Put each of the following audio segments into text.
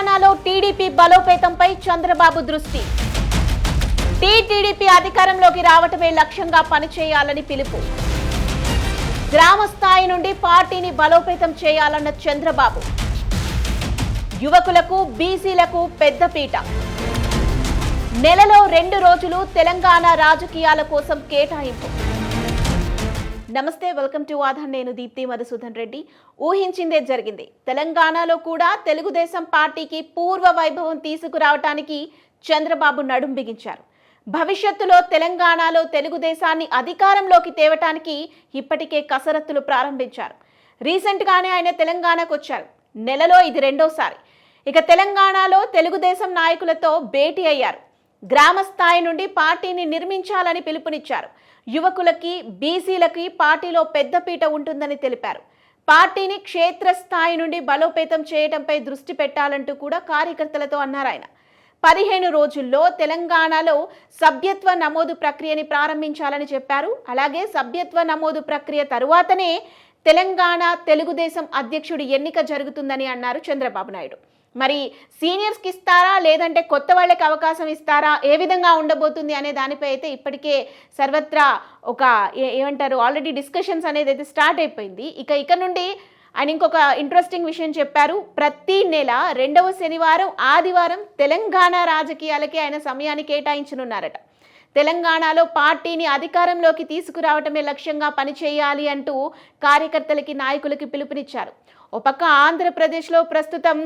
తెలంగాణలో టీడీపీ బలోపేతంపై చంద్రబాబు దృష్టి. టీటీడీపీ అధికారంలోకి రావటమే లక్ష్యంగా పనిచేయాలని పిలుపు. గ్రామ స్థాయి నుండి పార్టీని బలోపేతం చేయాలన్న చంద్రబాబు. యువకులకు బీసీలకు పెద్దపీట నెలలో రెండు రోజులు తెలంగాణ రాజకీయాల కోసం కేటాయింపు. నమస్తే వెల్కమ్ టు ఆధార్. నేను దీప్తి మధుసూదన్ రెడ్డి. ఊహించిందే జరిగింది. తెలంగాణలో కూడా తెలుగుదేశం పార్టీకి పూర్వ వైభవం తీసుకురావటానికి చంద్రబాబు నడుం బిగించారు. భవిష్యత్తులో తెలంగాణలో తెలుగుదేశాన్ని అధికారంలోకి తేవటానికి ఇప్పటికే కసరత్తులు ప్రారంభించారు. రీసెంట్గానే ఆయన తెలంగాణకు వచ్చారు. నెలలో ఇది రెండోసారి. ఇక తెలంగాణలో తెలుగుదేశం నాయకులతో భేటీ అయ్యారు. గ్రామ స్థాయి నుండి పార్టీని నిర్మించాలని పిలుపునిచ్చారు. యువకులకి బీసీలకి పార్టీలో పెద్దపీట ఉంటుందని తెలిపారు. పార్టీని క్షేత్రస్థాయి నుండి బలోపేతం చేయడంపై దృష్టి పెట్టాలంటూ కూడా కార్యకర్తలతో అన్నారు ఆయన. పదిహేను రోజుల్లో తెలంగాణలో సభ్యత్వ నమోదు ప్రక్రియని ప్రారంభించాలని చెప్పారు. అలాగే సభ్యత్వ నమోదు ప్రక్రియ తరువాతనే తెలంగాణ తెలుగుదేశం అధ్యక్షుడి ఎన్నిక జరుగుతుందని అన్నారు చంద్రబాబు నాయుడు. మరి సీనియర్స్కి ఇస్తారా? లేదంటే కొత్త వాళ్ళకి అవకాశం ఇస్తారా? ఏ విధంగా ఉండబోతుంది అనే దానిపై అయితే ఇప్పటికే సర్వత్రా ఒక ఏ- ఏమంటారు ఆల్రెడీ డిస్కషన్స్ అనేది అయితే స్టార్ట్ అయిపోయింది. ఇక ఇక నుండి ఆయన ఇంకొక ఇంట్రెస్టింగ్ విషయం చెప్పారు. ప్రతి నెల రెండవ శనివారం ఆదివారం తెలంగాణ రాజకీయాలకి ఆయన సమయాన్ని కేటాయించనున్నారట. తెలంగాణలో పార్టీని అధికారంలోకి తీసుకురావటమే లక్ష్యంగా పనిచేయాలి అంటూ కార్యకర్తలకి నాయకులకి పిలుపునిచ్చారు. ఓ పక్క ఆంధ్రప్రదేశ్లో ప్రస్తుతం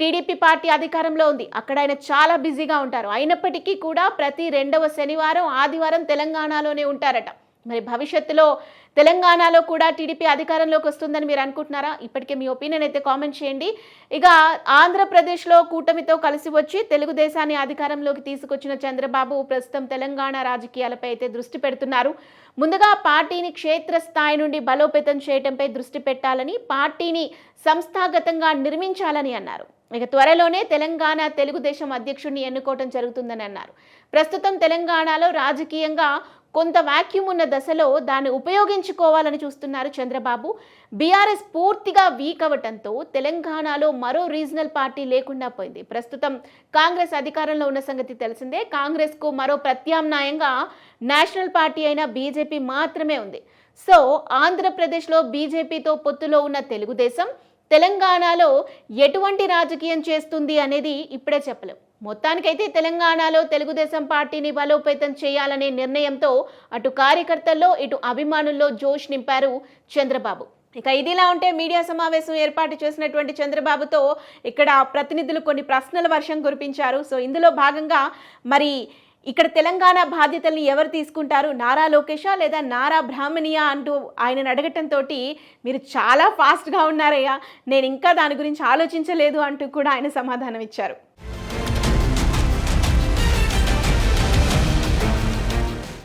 టీడీపీ పార్టీ అధికారంలో ఉంది. అక్కడ ఆయన చాలా బిజీగా ఉంటారు. అయినప్పటికీ కూడా ప్రతి రెండవ శనివారం ఆదివారం తెలంగాణలోనే ఉంటారట. మరి భవిష్యత్తులో తెలంగాణలో కూడా టీడీపీ అధికారంలోకి వస్తుందని మీరు అనుకుంటున్నారా? ఇప్పటికే మీ ఒపీనియన్ అయితే కామెంట్ చేయండి. ఇక ఆంధ్రప్రదేశ్లో కూటమితో కలిసి వచ్చి తెలుగుదేశాన్ని అధికారంలోకి తీసుకొచ్చిన చంద్రబాబు ప్రస్తుతం తెలంగాణ రాజకీయాలపై అయితే దృష్టి పెడుతున్నారు. ముందుగా పార్టీని క్షేత్రస్థాయి నుండి బలోపేతం చేయడంపై దృష్టి పెట్టాలని పార్టీని సంస్థాగతంగా నిర్మించాలని అన్నారు. ఇక త్వరలోనే తెలంగాణ తెలుగుదేశం అధ్యక్షుడిని ఎన్నుకోవడం జరుగుతుందని అన్నారు. ప్రస్తుతం తెలంగాణలో రాజకీయంగా కొంత వాక్యూమ్ ఉన్న దశలో దాన్ని ఉపయోగించుకోవాలని చూస్తున్నారు చంద్రబాబు. బీఆర్ఎస్ పూర్తిగా వీక్ అవ్వటంతో తెలంగాణలో మరో రీజనల్ పార్టీ లేకుండా పోయింది. ప్రస్తుతం కాంగ్రెస్ అధికారంలో ఉన్న సంగతి తెలిసిందే. కాంగ్రెస్కు మరో ప్రత్యామ్నాయంగా నేషనల్ పార్టీ అయిన బీజేపీ మాత్రమే ఉంది. సో ఆంధ్రప్రదేశ్లో బీజేపీతో పొత్తులో ఉన్న తెలుగుదేశం తెలంగాణలో ఎటువంటి రాజకీయం చేస్తుంది అనేది ఇప్పుడే చెప్పలేం. మొత్తానికైతే తెలంగాణలో తెలుగుదేశం పార్టీని బలోపేతం చేయాలనే నిర్ణయంతో అటు కార్యకర్తల్లో ఇటు అభిమానుల్లో జోష్ నింపారు చంద్రబాబు. ఇక ఇదిలా ఉంటే మీడియా సమావేశం ఏర్పాటు చేసినటువంటి చంద్రబాబుతో ఇక్కడ ప్రతినిధులు కొన్ని ప్రశ్నల వర్షం కురిపించారు. సో ఇందులో భాగంగా మరి ఇక్కడ తెలంగాణ బాధ్యతల్ని ఎవరు తీసుకుంటారు? నారా లోకేషా లేదా నారా బ్రాహ్మణియా అంటూ ఆయన అడగటంతో మీరు చాలా ఫాస్ట్గా ఉన్నారయ్యా. నేను ఇంకా దాని గురించి ఆలోచించలేదు అంటూ కూడా ఆయన సమాధానం ఇచ్చారు.